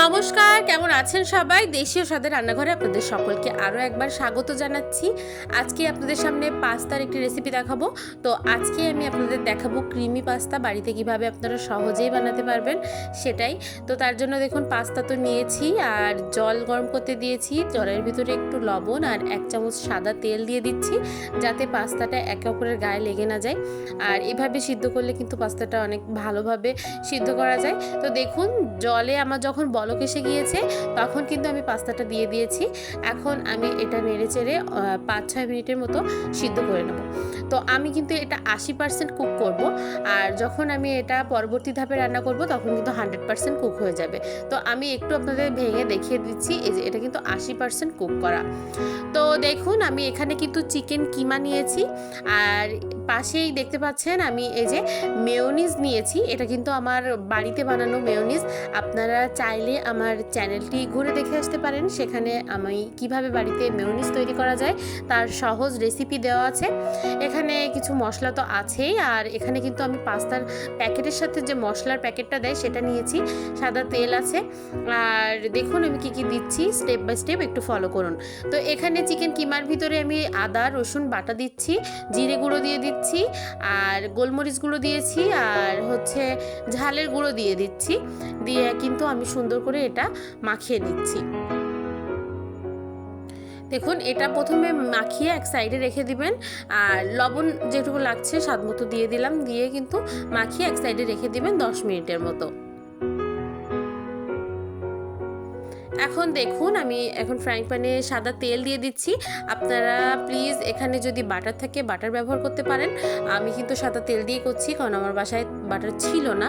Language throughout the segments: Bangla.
নমস্কার, কেমন আছেন সবাই? দেশীয় স্বাদের রান্নাঘরে আপনাদের সকলকে আরও একবার স্বাগত জানাচ্ছি। আজকে আপনাদের সামনে পাস্তার একটি রেসিপি দেখাবো। তো আজকে আমি আপনাদের দেখাবো ক্রিমি পাস্তা, বাড়িতে কীভাবে আপনারা সহজেই বানাতে পারবেন সেটাই। তো তার জন্য দেখুন, পাস্তা তো নিয়েছি, আর জল গরম করতে দিয়েছি। জলের ভিতরে একটু লবণ আর এক চামচ সাদা তেল দিয়ে দিচ্ছি, যাতে পাস্তাটা একে অপরের গায়ে লেগে না যায়। আর এভাবে সিদ্ধ করলে কিন্তু পাস্তাটা অনেক ভালোভাবে সিদ্ধ করা যায়। তো দেখুন, জলে আমার যখন বলক এসে গিয়েছে, তখন কিন্তু আমি পাস্তাটা দিয়ে দিয়েছি। এখন আমি এটা নেড়ে চেড়ে পাঁচ ছয় মিনিটের মতো সিদ্ধ করে নেব। তো আমি কিন্তু এটা আশি পার্সেন্ট কুক করব, আর যখন আমি এটা পরবর্তী ধাপে রান্না করব, তখন কিন্তু হান্ড্রেড পার্সেন্ট কুক হয়ে যাবে। তো আমি একটু আপনাদের ভেঙে দেখিয়ে দিচ্ছি, এই যে এটা কিন্তু আশি পার্সেন্ট কুক করা। তো দেখুন, আমি এখানে কিন্তু চিকেন কিমা নিয়েছি, আর পাশেই দেখতে পাচ্ছেন আমি এই যে মেয়োনিজ নিয়েছি, এটা কিন্তু আমার বাড়িতে বানানো মেয়োনিজ। আপনারা চাইলে আমার চ্যানেলটি ঘুরে দেখে আসতে পারেন। সেখানে আমি কীভাবে বাড়িতে মেয়োনিজ তৈরি করা যায় তার সহজ রেসিপি দেওয়া আছে। এখানে কিছু মশলা তো আছেই আর এখানে কিন্তু আমি পাস্তার প্যাকেটের সাথে যে মশলার প্যাকেটটা দেয় সেটা নিয়েছি। সাদা তেল আছে। আর দেখুন আমি কি কি দিচ্ছি স্টেপ বাই স্টেপ একটু ফলো করুন। তো এখানে চিকেন কিমার ভিতরে আমি আদা, রসুন, বাটা দিচ্ছি, জিরে গুঁড়ো দিয়ে দিচ্ছি, আর গোলমরিচ গুঁড়ো দিয়েছি, আর হচ্ছে ঝালের গুঁড়ো দিয়ে দিচ্ছি। দিয়ে কিন্তু আমি সুন্দর করে এটা মাখিয়ে দিচ্ছি দেখুন, এটা প্রথমে মাখিয়ে এক সাইডে রেখে দিবেন। আর লবণ যেটুকু লাগছে স্বাদ মতো দিয়ে দিলাম। দিয়ে কিন্তু মাখিয়ে এক সাইডে রেখে দিবেন দশ মিনিটের মতো। এখন দেখুন, আমি এখন ফ্রাইং প্যানে সাদা তেল দিয়ে দিচ্ছি। আপনারা প্লিজ এখানে যদি বাটার থাকে বাটার ব্যবহার করতে পারেন। আমি কিন্তু সাদা তেল দিয়ে করছি, কারণ আমার বাসায় বাটার ছিল না।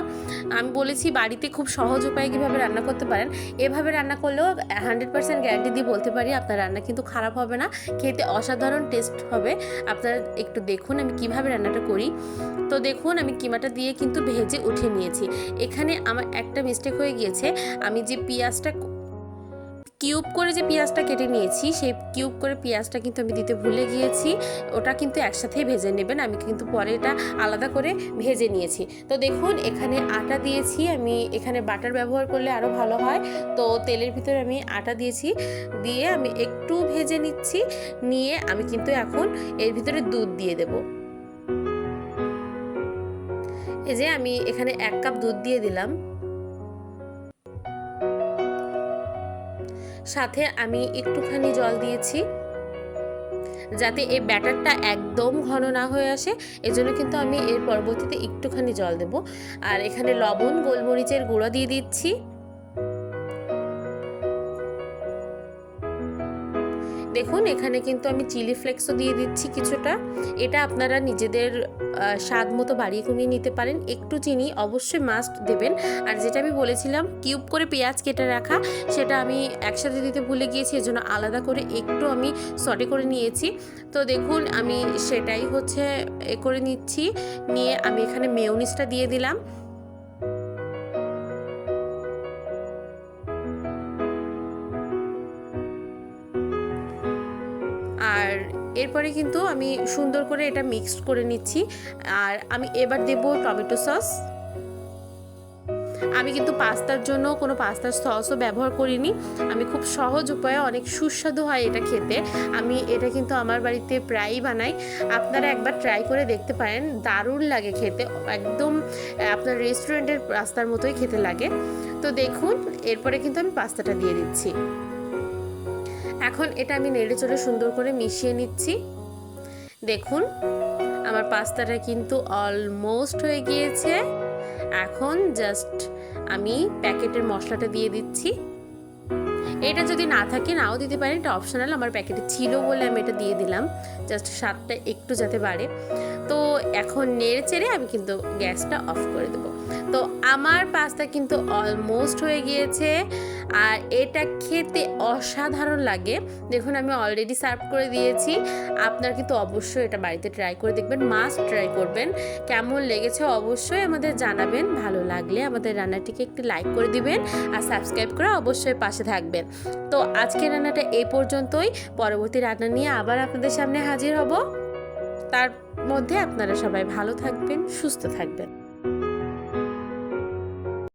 আমি বলেছি বাড়িতে খুব সহজ উপায়ে কীভাবে রান্না করতে পারেন। এভাবে রান্না করলেও হান্ড্রেড পার্সেন্ট গ্যারান্টি দিয়ে বলতে পারি, আপনার রান্না কিন্তু খারাপ হবে না। খেতে অসাধারণ টেস্ট হবে। আপনারা একটু দেখুন আমি কীভাবে রান্নাটা করি। তো দেখুন, আমি কিমাটা দিয়ে কিন্তু ভেজে উঠে নিয়েছি। এখানে আমার একটা মিস্টেক হয়ে গিয়েছে। আমি যে পেঁয়াজটা কিউব করে যে পেঁয়াজটা কেটে নিয়েছি, সেই কিউব করে পেঁয়াজটা কিন্তু আমি দিতে ভুলে গিয়েছি। ওটা কিন্তু একসাথেই ভেজে নেবেন, আমি কিন্তু পরে এটা আলাদা করে ভেজে নিয়েছি। তো দেখুন, এখানে আটা দিয়েছি, আমি এখানে বাটার ব্যবহার করলে আরও ভালো হয়। তো তেলের ভিতরে আমি আটা দিয়েছি, দিয়ে আমি একটু ভেজে নিচ্ছি, নিয়ে আমি কিন্তু এখন এর ভিতরে দুধ দিয়ে দেব। এই যে আমি এখানে এক কাপ দুধ দিয়ে দিলাম। সাথে আমি একটুখানি জল দিয়েছি, যাতে এই ব্যাটারটা একদম ঘন না হয়ে আসে। এজন্য কিন্তু আমি এর পরবর্তীতে একটুখানি জল দেব। আর এখানে লবণ, গোলমরিচের গুঁড়ো দিয়ে দিচ্ছি। দেখুন, এখানে কিন্তু আমি চিলি ফ্লেক্সও দিয়ে দিচ্ছি কিছুটা। এটা আপনারা নিজেদের স্বাদ মতো বাড়িয়ে কমিয়ে নিতে পারেন। একটু চিনি অবশ্যই মাস্ট দেবেন। আর যেটা আমি বলেছিলাম কিউব করে পেঁয়াজ কেটে রাখা, সেটা আমি একসাথে দিতে ভুলে গিয়েছি, এজন্য আলাদা করে একটু আমি সটে করে নিয়েছি। তো দেখুন, আমি সেটাই হচ্ছে এ করে নিচ্ছি। নিয়ে আমি এখানে মেয়নিসটা দিয়ে দিলাম। আর এরপরে কিন্তু আমি সুন্দর করে এটা মিক্সড করে নিচ্ছি। আর আমি এবার দেব টমেটো সস। আমি কিন্তু পাস্তার জন্য কোনো পাস্তার সসও ব্যবহার করিনি। আমি খুব সহজ উপায়ে অনেক সুস্বাদু হয় এটা খেতে। আমি এটা কিন্তু আমার বাড়িতে প্রায়ই বানাই। আপনারা একবার ট্রাই করে দেখতে পারেন, দারুণ লাগে খেতে। একদম আপনার রেস্টুরেন্টের পাস্তার মতোই খেতে লাগে। তো দেখুন, এরপরে কিন্তু আমি পাস্তাটা দিয়ে দিচ্ছি। এখন এটা আমি নেড়ে চড়ে সুন্দর করে মিশিয়ে নিচ্ছি। দেখুন, আমার পাস্তাটা কিন্তু অলমোস্ট হয়ে গিয়েছে। এখন জাস্ট আমি প্যাকেটের মশলাটা দিয়ে দিচ্ছি। এটা যদি না থাকে, নাও দিতে পারেন। এটা অপশনাল আমার প্যাকেটে ছিল বলে আমি এটা দিয়ে দিলাম। জাস্ট স্বাদটা একটু যাতে বাড়ে। তো এখন নেড়ে চেড়ে আমি কিন্তু গ্যাসটা অফ করে দেবো। তো আমার পাস্তা কিন্তু অলমোস্ট হয়ে গিয়েছে আর এটা খেতে অসাধারণ লাগে। দেখুন, আমি অলরেডি সার্ভ করে দিয়েছি। আপনার কিন্তু অবশ্যই এটা বাড়িতে ট্রাই করে দেখবেন মাস্ট ট্রাই করবেন। কেমন লেগেছে অবশ্যই আমাদের জানাবেন। ভালো লাগলে আমাদের রান্নাটিকে একটু লাইক করে দিবেন আর সাবস্ক্রাইব করে অবশ্যই পাশে থাকবেন। তো আজকের রান্নাটা এই পর্যন্তই। পরবর্তী রান্না নিয়ে আবার আপনাদের সামনে হাজির হব। তার মধ্যে আপনারা সবাই ভালো থাকবেন সুস্থ থাকবেন।